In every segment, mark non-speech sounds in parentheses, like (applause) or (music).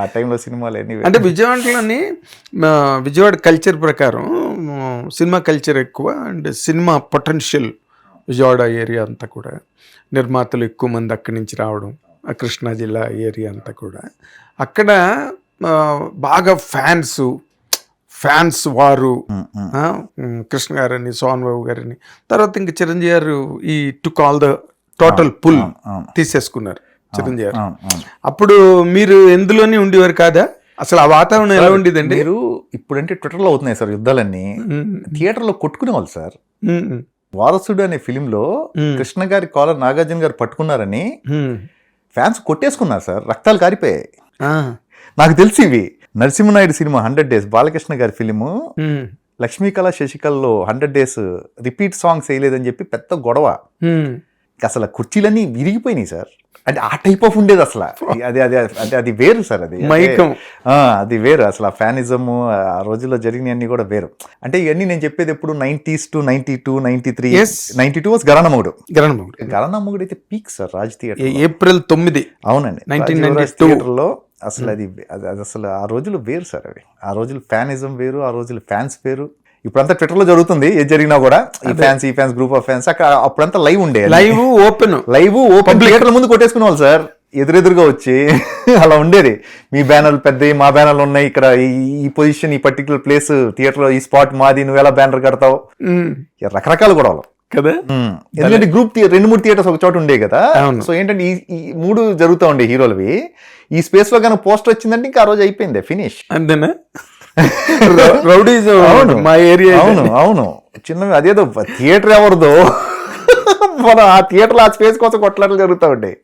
ఆ టైంలో సినిమాలు ఎన్ని అంటే విజయవాడలోని విజయవాడ కల్చర్ ప్రకారం సినిమా కల్చర్ ఎక్కువ and cinema potential Vijayawada area అంతా కూడా. నిర్మాతలు ఎక్కువ మంది అక్కడి నుంచి రావడం కృష్ణా జిల్లా ఏరియా అంతా కూడా. అక్కడ బాగా ఫ్యాన్స్ ఫ్యాన్స్ వారు కృష్ణ గారని సోహన్ బాబు గారని. తర్వాత ఇంక చిరంజీవి గారు ఈ to call the total pull. తీసేసుకున్నారు. చిరంజీవి. అప్పుడు మీరు ఎందులోనే ఉండేవారు కాదా? అసలు ఆ వాతావరణం ఎలా ఉండేదండి? మీరు ఇప్పుడంటే ట్విట్టర్లో అవుతున్నాయి సార్ యుద్ధాలన్నీ. థియేటర్లో కొట్టుకునే వాళ్ళు సార్ వారసుడు అనే ఫిలింలో Hmm. కృష్ణ గారి కాలర్ నాగార్జున గారు పట్టుకున్నారని. ఫ్యాన్స్ కొట్టేసుకున్నారు సార్. రక్తాలు కారిపోయాయి. నాకు తెలిసి ఇవి. Narasimha Naidu cinema hundred days Balakrishna గారి ఫిలిము లక్ష్మీకళ శశికళలో హండ్రెడ్ డేస్ రిపీట్ సాంగ్స్ వేయలేదని చెప్పి పెద్ద గొడవ. అసలు కుర్చీలన్నీ విరిగిపోయినాయి సార్. అంటే ఆ టైప్ ఆఫ్ ఉండేది అసలు. అది అది అది అది వేరు సార్ అది. అంటే, మైకం. అది వేరు అసలు. ఆ ఫ్యానిజం ఆ రోజుల్లో జరిగినవన్నీ కూడా వేరు. అంటే ఇవన్నీ నేను చెప్పేది ఎప్పుడు nineties to ninety two ninety three. Ninety two was గరణమగుడు గరణమౌళి. గరణమగుడు అయితే peak sir Raj theatre April తొమ్మిది. అవునండి. 1992. థియేటర్లో అసలు అది అది అది అసలు ఆ రోజులు వేరు సార్ అవి. ఆ రోజులు ఫ్యానిజం వేరు ఆ రోజులు ఫ్యాన్స్ వేరు. ఇప్పుడంతా ట్విట్టర్లో జరుగుతుంది ఏది జరిగినా కూడా. ఈ ఫ్యాన్స్ ఈ ఫ్యాన్స్ గ్రూప్ ఆఫ్ ఫ్యాన్స్ అక్కడ అప్పుడంతా లైవ్ ఉండే లైవ్ ఓపెన్ లైవ్ ఓపెన్ థియేటర్ల ముందు కొట్టేసుకునే వాళ్ళు సార్. ఎదురెదురుగా వచ్చి (laughs) అలా ఉండేది. మీ బ్యానర్లు పెద్దవి మా బ్యానర్లు ఉన్నాయి. ఇక్కడ ఈ- పొజిషన్ ఈ పర్టికులర్ ప్లేస్ థియేటర్లో ఈ స్పాట్ మాది నువ్వు ఎలా బ్యానర్ కడతావు? రకరకాల గొడవలు కదా. ఎందుకంటే గ్రూప్ రెండు మూడు థియేటర్స్ ఒక చోట ఉండే కదా. సో ఏంటంటే ఈ మూడు జరుగుతూ ఉండే హీరోలవి. ఈ స్పేస్లో కనుక పోస్టర్ వచ్చిందంటే ఇంకా ఆ రోజు అయిపోయింది ఫినిష్ అంతేనా? (laughs) రౌడీస్ అవును. మా ఏరియా అవును అవును. చిన్నవి అదేదో థియేటర్ ఎవరిదో. (laughs) మనం ఆ థియేటర్ ఆ స్పేస్ కోసం కొట్లాటలు జరుగుతూ ఉంటాయి.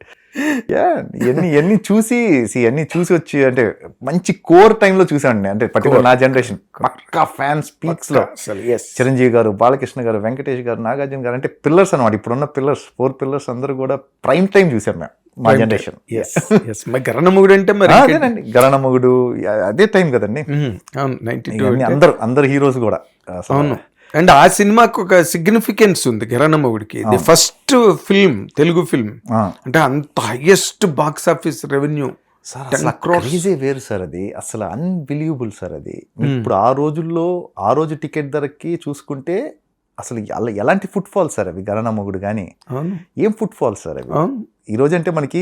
ఇవన్నీ ఇవన్నీ చూసి ఇవన్నీ చూసి వచ్చి అంటే మంచి కోర్ టైంలో చూసాండి అంటే పర్టికులర్ నా జనరేషన్ పక్కా ఫ్యాన్స్ పీక్స్లో. చిరంజీవి గారు బాలకృష్ణ గారు వెంకటేష్ గారు నాగార్జున గారు అంటే పిల్లర్స్ అనమాట ఇప్పుడున్న పిల్లర్స్ ఫోర్ పిల్లర్స్ అందరూ కూడా ప్రైమ్ టైం చూసాం మేము. మా జనరేషన్ మరి గరణముగుడు అంటే మరి అదేనండి. గరణమగుడు అదే టైం కదండి. అందరు అందరు హీరోస్ కూడా అవును. అండ్ ఆ సినిమాకి ఒక సిగ్నిఫికెన్స్ ఉంది కిరణమ్మగుడికి ఇది ఫస్ట్ ఫిల్మ్ తెలుగు ఫిల్మ్. అంటే అంత highest box office revenue crazy వేరు సార్ అది. అసలు అన్బిలీవబుల్ సార్ అది. ఇప్పుడు ఆ రోజుల్లో ఆ రోజు టికెట్ ధరకి చూసుకుంటే అసలు ఎల- ఎలాంటి ఫుట్ ఫాల్ సార్ అవి? గరణమగుడు కానీ ఏం ఫుట్ ఫాల్ సార్ అవి? అవును. ఈ రోజు అంటే మనకి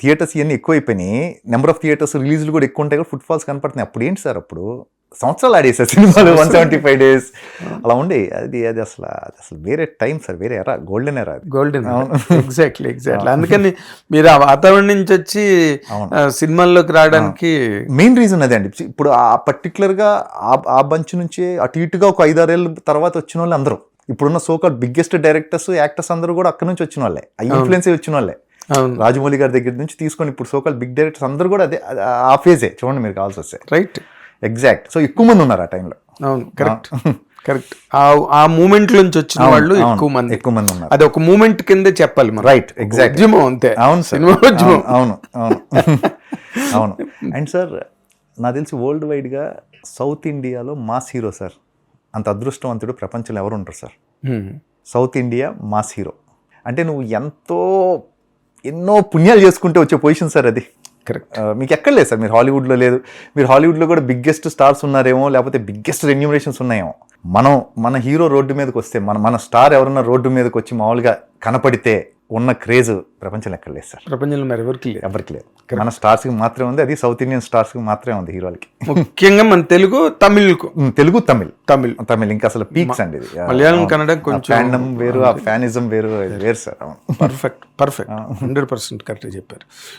థియేటర్స్ ఇవన్నీ ఎక్కువైపోయినాయి. నెంబర్ ఆఫ్ థియేటర్స్ రిలీజ్లు కూడా ఎక్కువ ఉంటాయి కూడా ఫుట్ ఫాల్స్ కనపడుతున్నాయి. అప్పుడు ఏంటి సార్ అప్పుడు? సంవత్సరాలు ఆడేసారు సినిమాలు వన్ సెవెంటీ ఫైవ్ డేస్ అలా ఉండే. అది అది అసలు అది అసలు వేరే టైం సార్ వేరే ఎరా golden era golden exactly exactly అందుకని మీరు ఆ వాతావరణం నుంచి వచ్చి సినిమాల్లోకి రావడానికి మెయిన్ రీజన్ అదే అండి. ఇప్పుడు ఆ పర్టికులర్గా ఆ- బంచ్ నుంచి అటు ఇటుగా ఒక ఐదారేళ్ళ తర్వాత వచ్చిన వాళ్ళు అందరూ ఇప్పుడున్న సోకాల్ బిగ్గెస్ట్ డైరెక్టర్స్ యాక్టర్స్ అందరూ కూడా అక్కడ నుంచి వచ్చిన వాళ్ళే. ఆ ఇన్ఫ్లుయెన్స్ వచ్చిన వాళ్ళే. రాజమౌళి గారి దగ్గర నుంచి తీసుకొని ఇప్పుడు సోకాల్ బిగ్ డైరెక్టర్స్ అందరూ కూడా అదే ఆ- ఫేజే చూడండి మీరు కావాల్సి వస్తే. రైట్ ఎగ్జాక్ట్ సో ఎక్కువ మంది ఉన్నారు ఆ టైంలో అవును. కరెక్ట్ కరెక్ట్ (laughs) ఆ ఆ మూమెంట్ నుంచి వచ్చిన వాళ్ళు ఎక్కువ మంది. ఎక్కువ మంది ఉన్నారు. అది ఒక మూమెంట్ కిందే చెప్పాలి మనం. రైట్ ఎగ్జాక్ట్ ఉద్యమం అంతే. అవును సార్ అవును అవును (laughs) అవును. అండ్ సార్ నాకు తెలిసి వరల్డ్ వైడ్గా సౌత్ ఇండియాలో మాస్ హీరో సార్ అంత అదృష్టవంతుడు ప్రపంచంలో ఎవరు ఉంటారు sir. South India mass hero అంటే నువ్వు ఎంతో ఎన్నో పుణ్యాలు చేసుకుంటే వచ్చే పొజిషన్ సార్ అది. కరెక్ట్ మీకు ఎక్కడ లేదు సార్ మీరు హాలీవుడ్లో లేదు. మీరు హాలీవుడ్లో కూడా బిగ్గెస్ట్ స్టార్స్ ఉన్నారేమో లేకపోతే బిగ్గెస్ట్ రెన్యూమరేషన్స్ ఉన్నాయేమో. మనం మన హీరో రోడ్డు మీదకి వస్తే మన మన స్టార్ ఎవరన్నా రోడ్డు మీదకి వచ్చి మామూలుగా కనపడితే ఉన్న క్రేజ్ ప్రపంచంలో ఎక్కడ లేదు సార్. ప్రపంచంలో మరి ఎవరికి లేదు. ఎవరికి లేదు. మన స్టార్స్కి మాత్రమే ఉంది అది సౌత్ ఇండియన్ స్టార్స్కి మాత్రమే ఉంది హీరోలకి ముఖ్యంగా మన తెలుగు తమిళ్కు. తెలుగు తమిళ్. తమిళ్. తమిళ్ ఇంకా అసలు పీక్స్ అండి ఇది. మలయాళం కన్నడ కొంచెం ఫ్యాన్డమ్ వేరు ఆ ఫ్యానిజం వేరు వేరు సార్ అవును. Perfect perfect hundred percent correct చెప్పారు.